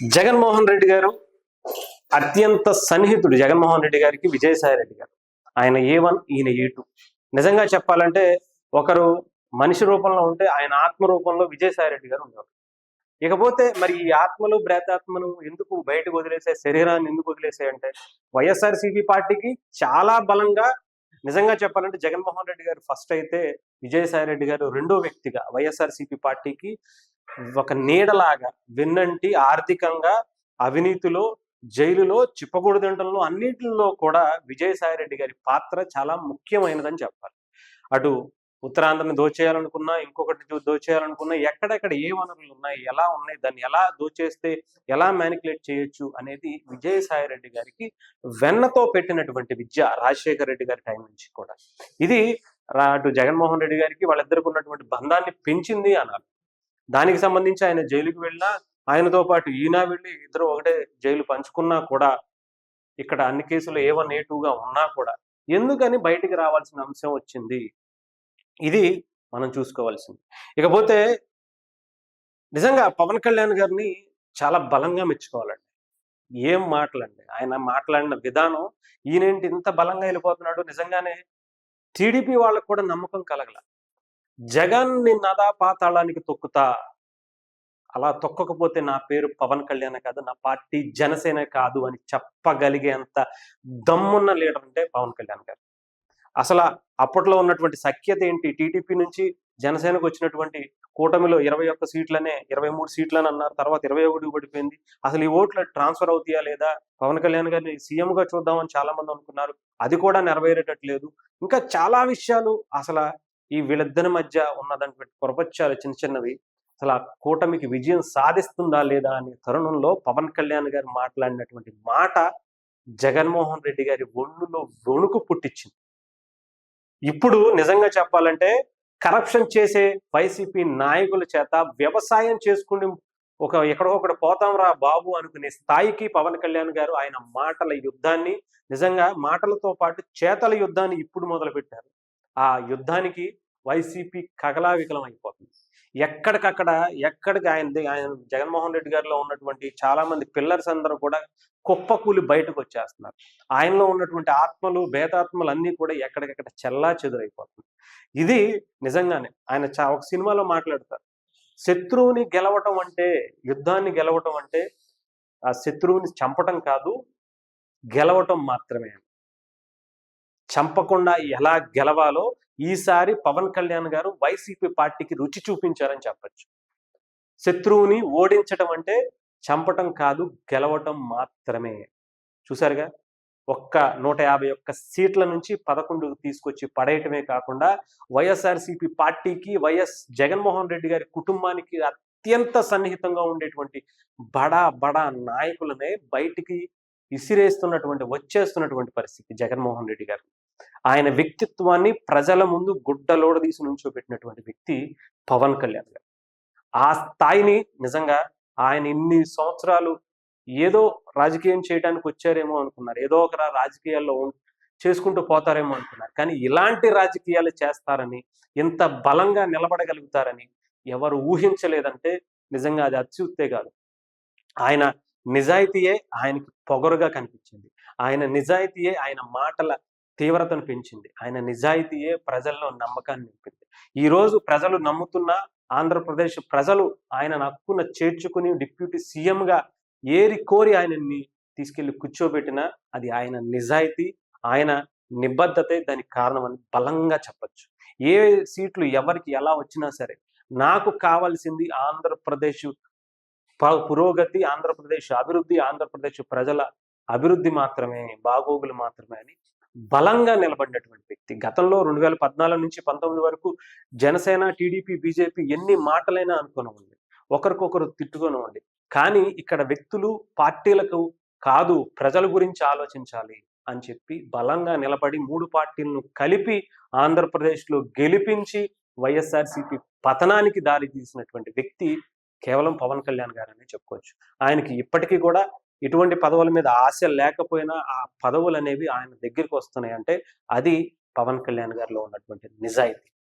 జగన్మోహన్ రెడ్డి గారు అత్యంత సన్నిహితుడు జగన్మోహన్ రెడ్డి గారికి విజయసాయి రెడ్డి గారు. ఆయన ఏ వన్ ఈయన ఏ టూ. నిజంగా చెప్పాలంటే ఒకరు మనిషి రూపంలో ఉంటే ఆయన ఆత్మ రూపంలో విజయసాయి రెడ్డి గారు ఉండేవారు. ఇకపోతే మరి ఈ ఆత్మలు బ్రేతాత్మను ఎందుకు బయటకు వదిలేసే శరీరాన్ని ఎందుకు వదిలేసాయి అంటే వైఎస్ఆర్సీపీ పార్టీకి చాలా బలంగా నిజంగా చెప్పాలంటే జగన్మోహన్ రెడ్డి గారు ఫస్ట్ అయితే విజయసాయి రెడ్డి గారు రెండో వ్యక్తిగా వైఎస్ఆర్సీపీ పార్టీకి ఒక నీడలాగా వెన్నంటి ఆర్థికంగా అవినీతిలో జైలులో చిప్పకూడదంటంలో అన్నింటిలో కూడా విజయసాయిరెడ్డి గారి పాత్ర చాలా ముఖ్యమైనదని చెప్పాలి. అటు ఉత్తరాంధ్రని దోచేయాలనుకున్నా ఇంకొకటి దోచేయాలనుకున్నా ఎక్కడెక్కడ ఏ వనరులు ఉన్నాయి ఎలా ఉన్నాయి దాన్ని ఎలా దోచేస్తే ఎలా మ్యానికులేట్ చేయొచ్చు అనేది విజయసాయి రెడ్డి గారికి వెన్నతో పెట్టినటువంటి విద్య రాజశేఖర రెడ్డి గారి టైం నుంచి కూడా. ఇది అటు జగన్మోహన్ రెడ్డి గారికి వాళ్ళిద్దరికి ఉన్నటువంటి బంధాన్ని పెంచింది అన్నారు. దానికి సంబంధించి ఆయన జైలుకి వెళ్ళినా ఆయనతో పాటు ఈయన వెళ్ళి ఇద్దరు ఒకటే జైలు పంచుకున్నా కూడా ఇక్కడ అన్ని కేసులు ఏ వన్ ఏ టూగా ఉన్నా కూడా ఎందుకని బయటికి రావాల్సిన అంశం వచ్చింది? ఇది మనం చూసుకోవాల్సింది. ఇకపోతే నిజంగా పవన్ కళ్యాణ్ గారిని చాలా బలంగా మెచ్చుకోవాలండి. ఏం మాటలండి? ఆయన మాట్లాడిన విధానం ఈయనేంటి ఇంత బలంగా వెళ్ళిపోతున్నాడు నిజంగానే టీడీపీ వాళ్ళకు కూడా నమ్మకం కలగల. జగన్ నిన్నదా పాతాళానికి తొక్కుతా అలా తొక్కకపోతే నా పేరు పవన్ కళ్యాణ్ కాదు నా పార్టీ జనసేన కాదు అని చెప్పగలిగేంత దమ్మున్న లీడర్ అంటే పవన్ కళ్యాణ్ గారు. అసలు అప్పట్లో ఉన్నటువంటి సఖ్యత ఏంటి? టీడీపీ నుంచి జనసేనకు వచ్చినటువంటి కూటమిలో ఇరవై ఒక్క సీట్లనే ఇరవై మూడు సీట్లని అన్నారు తర్వాత ఇరవై ఒకటి పడిపోయింది అసలు ఈ ఓట్లు ట్రాన్స్ఫర్ అవుతాయా లేదా? పవన్ కళ్యాణ్ గారిని సీఎంగా చూద్దామని చాలా మంది అనుకున్నారు. అది కూడా నెరవేరేటట్లేదు. ఇంకా చాలా విషయాలు అసలు ఈ వీళ్ళిద్దరి మధ్య ఉన్నటువంటి ప్రపంచాలు చిన్న చిన్నవి. అసలు ఆ కూటమికి విజయం సాధిస్తుందా లేదా అనే తరుణంలో పవన్ కళ్యాణ్ గారు మాట్లాడినటువంటి మాట జగన్మోహన్ రెడ్డి గారి ఒళ్ళులో వణుకు పుట్టించింది ఇప్పుడు నిజంగా చెప్పాలంటే కరప్షన్ చేసే వైసీపీ నాయకుల చేత వ్యవసాయం చేసుకుని ఒక ఎక్కడో ఒకటి పోతాం రా బాబు అనుకునే స్థాయికి పవన్ కళ్యాణ్ గారు ఆయన మాటల యుద్ధాన్ని నిజంగా మాటలతో పాటు చేతల యుద్ధాన్ని ఇప్పుడు మొదలు పెట్టారు ఆ యుద్ధానికి వైసీపీ కగలావికలం అయిపోతుంది ఎక్కడికక్కడ ఎక్కడికి ఆయన ఆయన జగన్మోహన్ రెడ్డి గారిలో ఉన్నటువంటి చాలా మంది పిల్లర్స్ అందరూ కూడా కుప్పకూలి బయటకు వచ్చేస్తున్నారు ఆయనలో ఉన్నటువంటి ఆత్మలు భేదాత్మలు అన్నీ కూడా ఎక్కడికక్కడ చెల్లా చెదురైపోతుంది ఇది నిజంగానే ఆయన చా ఒక సినిమాలో మాట్లాడతారు. శత్రువుని గెలవటం అంటే యుద్ధాన్ని గెలవటం అంటే ఆ శత్రువుని చంపటం కాదు గెలవటం మాత్రమే చంపకుండా ఎలా గెలవాలో ఈసారి పవన్ కళ్యాణ్ గారు వైసీపీ పార్టీకి రుచి చూపించారని చెప్పచ్చు. శత్రువుని ఓడించటం అంటే చంపటం కాదు గెలవటం మాత్రమే. చూసారుగా ఒక్క నూట యాభై ఒక్క సీట్ల నుంచి పదకొండు తీసుకొచ్చి పడేయటమే కాకుండా వైఎస్ఆర్సీపీ పార్టీకి వైఎస్ జగన్మోహన్ రెడ్డి గారి కుటుంబానికి అత్యంత సన్నిహితంగా ఉండేటువంటి బడా బడా నాయకులనే బయటికి ఇసిరేస్తున్నటువంటి వచ్చేస్తున్నటువంటి పరిస్థితి జగన్మోహన్ రెడ్డి గారు. ఆయన వ్యక్తిత్వాన్ని ప్రజల ముందు గుడ్డలోడ తీసి నుంచోబెట్టినటువంటి వ్యక్తి పవన్ కళ్యాణ్ గారు. ఆ స్థాయిని నిజంగా ఆయన ఇన్ని సంవత్సరాలు ఏదో రాజకీయం చేయడానికి వచ్చారేమో అనుకున్నారు. ఏదో ఒక రాజకీయాల్లో చేసుకుంటూ పోతారేమో అనుకున్నారు. కానీ ఇలాంటి రాజకీయాలు చేస్తారని ఇంత బలంగా నిలబడగలుగుతారని ఎవరు ఊహించలేదంటే నిజంగా అది అత్యుత్తే కాదు. ఆయన నిజాయితీయే ఆయనకి పొగరుగా కనిపించింది. ఆయన నిజాయితీయే ఆయన మాటల తీవ్రతను పెంచింది. ఆయన నిజాయితీయే ప్రజల్లో నమ్మకాన్ని నింపింది. ఈ రోజు ప్రజలు నమ్ముతున్న ఆంధ్రప్రదేశ్ ప్రజలు ఆయన నక్కున చేర్చుకుని డిప్యూటీ సీఎంగా ఏరి కోరి ఆయనని తీసుకెళ్ళి కూర్చోబెట్టినా అది ఆయన నిజాయితీ ఆయన నిబద్ధతే దానికి కారణం అని బలంగా చెప్పొచ్చు. ఏ సీట్లు ఎవరికి ఎలా వచ్చినా సరే నాకు కావాల్సింది ఆంధ్రప్రదేశ్ పురోగతి ఆంధ్రప్రదేశ్ అభివృద్ధి ఆంధ్రప్రదేశ్ ప్రజల అభివృద్ధి మాత్రమే బాగోగులు మాత్రమే అని బలంగా నిలబడినటువంటి వ్యక్తి. గతంలో రెండు వేల పద్నాలుగు నుంచి పంతొమ్మిది వరకు జనసేన టీడీపీ బీజేపీ ఎన్ని మాటలైనా అనుకునివ్వండి. ఒకరికొకరు తిట్టుకునివ్వండి. కానీ ఇక్కడ వ్యక్తులు పార్టీలకు కాదు ప్రజల గురించి ఆలోచించాలి అని చెప్పి బలంగా నిలబడి మూడు పార్టీలను కలిపి ఆంధ్రప్రదేశ్లో గెలిపించి వైఎస్ఆర్సీపీ పతనానికి దారి తీసినటువంటి వ్యక్తి కేవలం పవన్ కళ్యాణ్ గారనే చెప్పుకోవచ్చు. ఆయనకి ఇప్పటికీ కూడా ఇటువంటి పదవుల మీద ఆశ లేకపోయినా ఆ పదవులు అనేవి ఆయన దగ్గరికి వస్తున్నాయి. అంటే అది పవన్ కళ్యాణ్ గారిలో ఉన్నటువంటి నిజాయితీ.